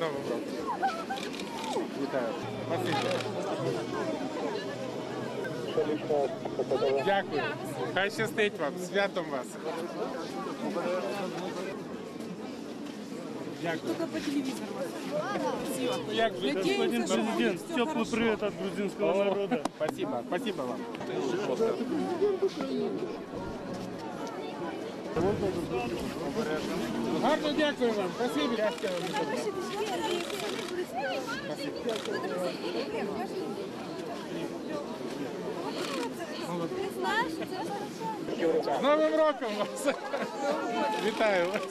Новим роком. Вітаю. Спасибо. Дякую. Хай щастить вам. Святом вас. Дякую. Только по телевизору. Ну, Як же? Господин президент, теплый привет от грузинского народа. Спасибо. Спасибо вам. Гарно дякую вам. Спасибо. Вам. З Новим роком вас. Вітаю вас.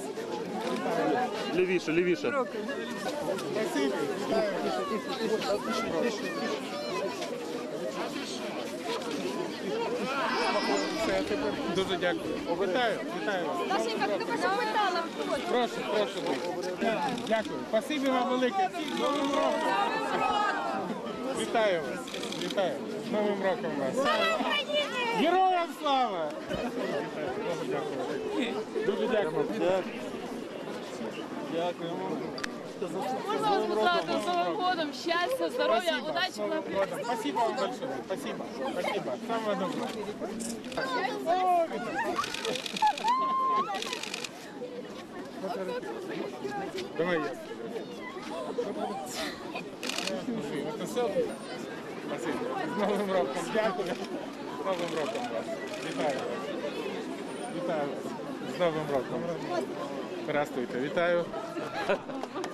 Левиша, левиша. Спасибо. Все, тепер дуже дякую. Вітаю, вітаю вас. Дашенька, ти тебе що? Прошу, прошу. Дякую. Спасибі вам велике. З Новим роком. Вітаю вас. Вітаю. З Новим роком вас. Героям слава! Дуже дякую. Дякуємо. Можна вас поздравити з Новим годом, щастя, здоров'я, Спасибо. удачі С на Новым годом. Спасибо вам большое. Спасибо. Спасибо. Самого доброго. О, вітаю. Давай я. Слушай, это все. Спасибо. З Новим роком. Дякую. З Новим роком вас. Вітаю вас. Вітаю вас. З Новим роком. Здравствуйте. Вітаю.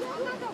Народа.